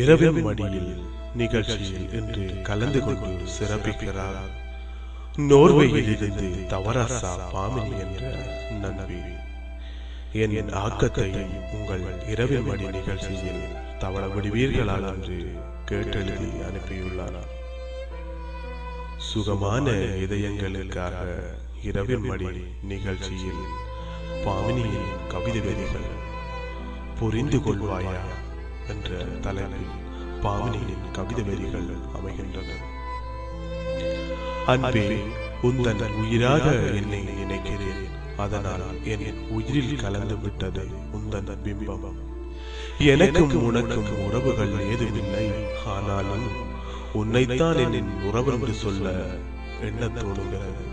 இரவின் மடியில் நிகழ்ச்சியில் இன்று கலந்து கொண்டு சிறப்பிக்கிறார். நோர்வேயில் இருந்து தவராசா பாமினி என்ற நண்பி. என் ஆக்கத்தையும் உங்கள் இரவின் மடி நிகழ்ச்சியில் தவள விடுவீர்களால் என்று கேட்டெழுதி அனுப்பியுள்ளார். சுகமான இதயங்களுக்காக இரவின் மடி நிகழ்ச்சியில் பாமினியின் கவிதை வரிகள் புரிந்து கொள்வாயா? என்ற தலைப்பில் பாவனியின் கவிதை வரிகள் அமைகின்றன. அன்பே உந்தன் உயிராக என்னை நினைக்கிறேன் அதனால் என் உயிரில் கலந்து விட்டது உந்தன் பிம்பம். எனக்கும் உனக்கும் உறவுகள் ஏதுமில்லை. ஆனாலும் உன்னைத்தான் என் என்று சொல்ல என்ன தோணுகிறது.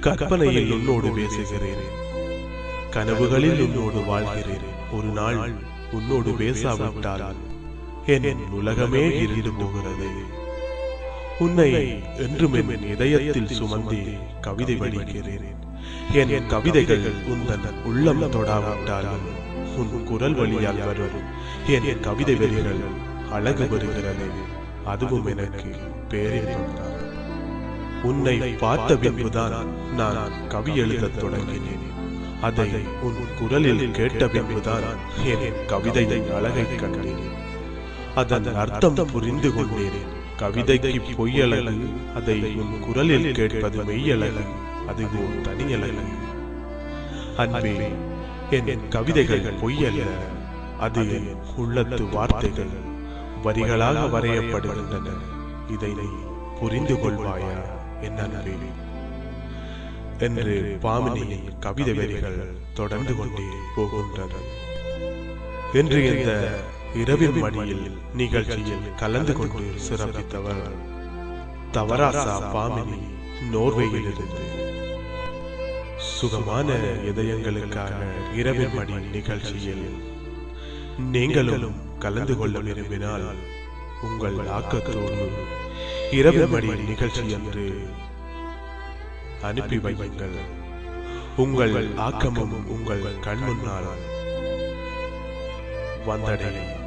கற்பனையில் உன்னோடு பேசுகிறேன். கனவுகளில் உன்னோடு வாழ்கிறேன். ஒரு நாள் உன்னோடு பேசாவிட்டால் என் உலகமே இருந்து போகிறது. உன்னை என்றும் என் இதயத்தில் சுமந்தி கவிதை வடிக்கிறேன் என் கவிதைகள் உந்தன் உள்ளம் தொடாவிட்டாலும் உன் குரல் வழியால் வரும். என் கவிதை வரிகள் அழகு வருகிறது அதுவும் எனக்கு பேரின்பம்தான் உன்னை பார்த்த பின்புதான் நான் கவி எழுதத் தொடங்கினேன். அதை உன் குரலில் கேட்ட பின்புதான் என் கவிதையின் அழகை கண்டேன். அதன் அர்த்தம் புரிந்து கொண்டேன். கவிதைக்கு பொய்யழகு அதை உன் குரலில் கேட்பது மெய்யழகு. அதுவும் தனியழகு. அன்பே என் கவிதைகள் பொய்யல்ல. அது உள்ளத்து வார்த்தைகள். வரிகளாக வரையப்படுகின்றன. இதை புரிந்து கொள்வாயா? என் அன்பே. என்று பாமினியின் கவிதை வரிகள் தொடர்ந்து கொண்டே போகின்றன. என்று இந்த இரவின் மடியில் நிகழ்ச்சியில் கலந்து கொண்டு சிறப்பித்தவர் தவராசா பாமினி நோர்வேயில் இருந்து சுகமான இதயங்களுக்காக இரவின் மடி நிகழ்ச்சியில் நீங்களும் கலந்து கொள்ள விரும்பினால் உங்கள் ஆக்கத்தோடு இரவின் மடி நிகழ்ச்சி என்று அனுப்பி வையுங்கள். உங்கள் ஆக்கமும் உங்கள் கண் முன்னால் வந்தடையும்.